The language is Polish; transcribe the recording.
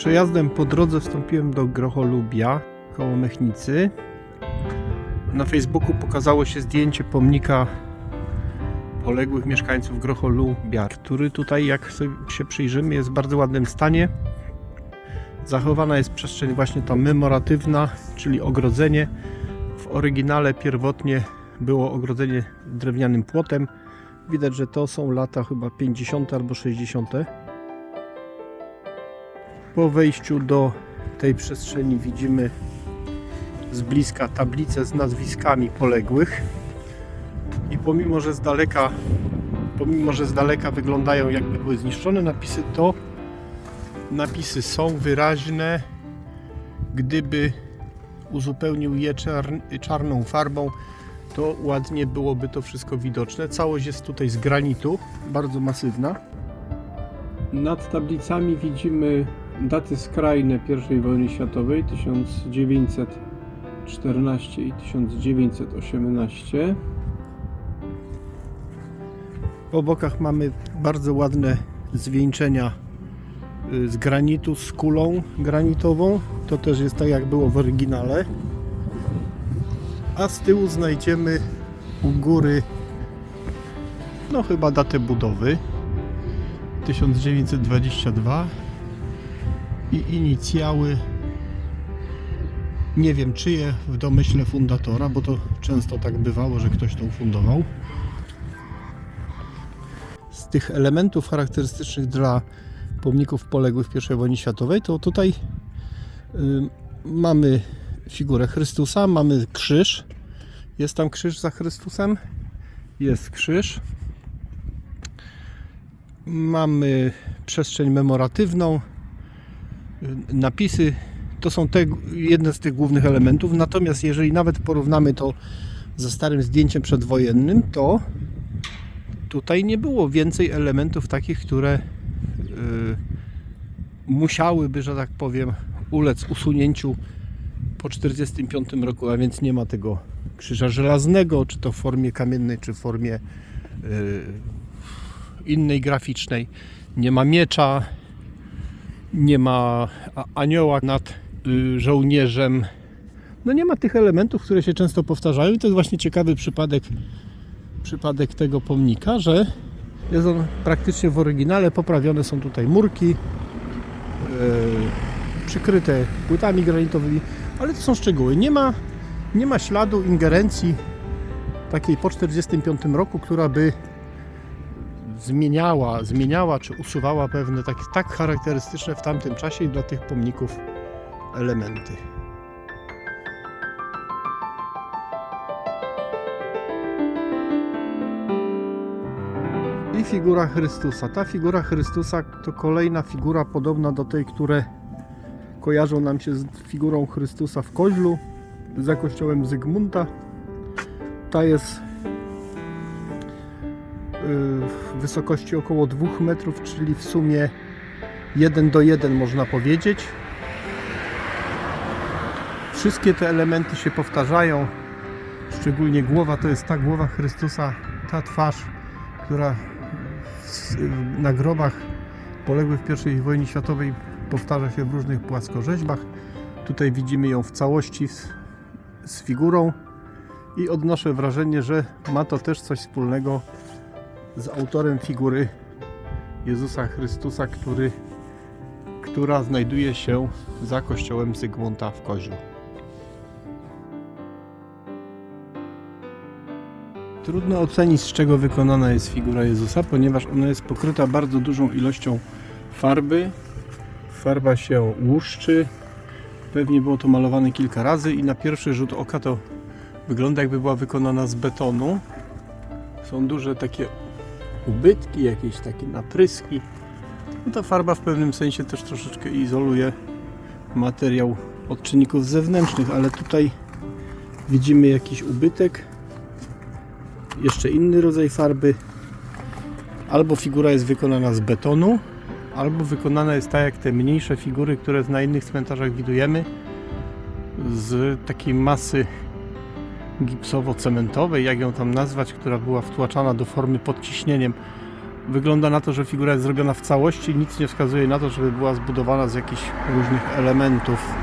Przejazdem po drodze wstąpiłem do Grocholubia koło Mechnicy. Na Facebooku pokazało się zdjęcie pomnika poległych mieszkańców Grocholubia, który tutaj, jak się przyjrzymy, jest w bardzo ładnym stanie. Zachowana jest przestrzeń właśnie ta memoratywna, czyli ogrodzenie. W oryginale pierwotnie było ogrodzenie drewnianym płotem. Widać, że to są lata chyba 50 albo 60. Po wejściu do tej przestrzeni widzimy z bliska tablicę z nazwiskami poległych. I pomimo, że z daleka, pomimo, że z daleka wyglądają jakby były zniszczone napisy, to napisy są wyraźne. Gdyby uzupełnił je czarn, czarną farbą, to ładnie byłoby to wszystko widoczne. Całość jest tutaj z granitu, bardzo masywna. Nad tablicami widzimy daty skrajne I wojny światowej 1914 i 1918. Po bokach mamy bardzo ładne zwieńczenia y, z granitu, z kulą granitową. To też jest tak jak było w oryginale. A z tyłu znajdziemy u góry no chyba datę budowy 1922 i inicjały nie wiem czyje w domyśle fundatora, bo to często tak bywało, że ktoś to ufundował. Z tych elementów charakterystycznych dla pomników poległych w I wojnie światowej, to tutaj y, mamy figurę Chrystusa, mamy krzyż. Jest tam krzyż za Chrystusem. Jest krzyż. Mamy przestrzeń memoratywną. Napisy to są te jedne z tych głównych elementów. Natomiast jeżeli nawet porównamy to ze starym zdjęciem przedwojennym, to tutaj nie było więcej elementów takich, które y, musiałyby, że tak powiem, ulec usunięciu po 1945 roku, a więc nie ma tego krzyża żelaznego, czy to w formie kamiennej, czy w formie y, innej graficznej. Nie ma miecza, nie ma anioła nad y, żołnierzem. No nie ma tych elementów, które się często powtarzają i to jest właśnie ciekawy przypadek, przypadek tego pomnika, że jest on praktycznie w oryginale, poprawione są tutaj murki, yy, przykryte płytami granitowymi, ale to są szczegóły. Nie ma, nie ma śladu ingerencji takiej po 1945 roku, która by zmieniała, zmieniała czy usuwała pewne tak, tak charakterystyczne w tamtym czasie i dla tych pomników elementy. I figura Chrystusa. Ta figura Chrystusa to kolejna figura podobna do tej, które kojarzą nam się z figurą Chrystusa w Koźlu za kościołem Zygmunta. Ta jest w wysokości około 2 metrów, czyli w sumie 1 do 1 można powiedzieć. Wszystkie te elementy się powtarzają, szczególnie głowa to jest ta głowa Chrystusa, ta twarz, która na grobach poległych w I wojnie światowej powtarza się w różnych płaskorzeźbach. Tutaj widzimy ją w całości z, z figurą i odnoszę wrażenie, że ma to też coś wspólnego z autorem figury Jezusa Chrystusa, który, która znajduje się za kościołem Zygmunta w Koźlu. Trudno ocenić, z czego wykonana jest figura Jezusa, ponieważ ona jest pokryta bardzo dużą ilością farby. Farba się łuszczy. Pewnie było to malowane kilka razy i na pierwszy rzut oka to wygląda jakby była wykonana z betonu. Są duże takie ubytki, jakieś takie napryski. No ta farba w pewnym sensie też troszeczkę izoluje materiał od czynników zewnętrznych, ale tutaj widzimy jakiś ubytek jeszcze inny rodzaj farby. Albo figura jest wykonana z betonu, albo wykonana jest tak jak te mniejsze figury, które na innych cmentarzach widujemy, z takiej masy gipsowo-cementowej, jak ją tam nazwać, która była wtłaczana do formy pod ciśnieniem. Wygląda na to, że figura jest zrobiona w całości, nic nie wskazuje na to, żeby była zbudowana z jakichś różnych elementów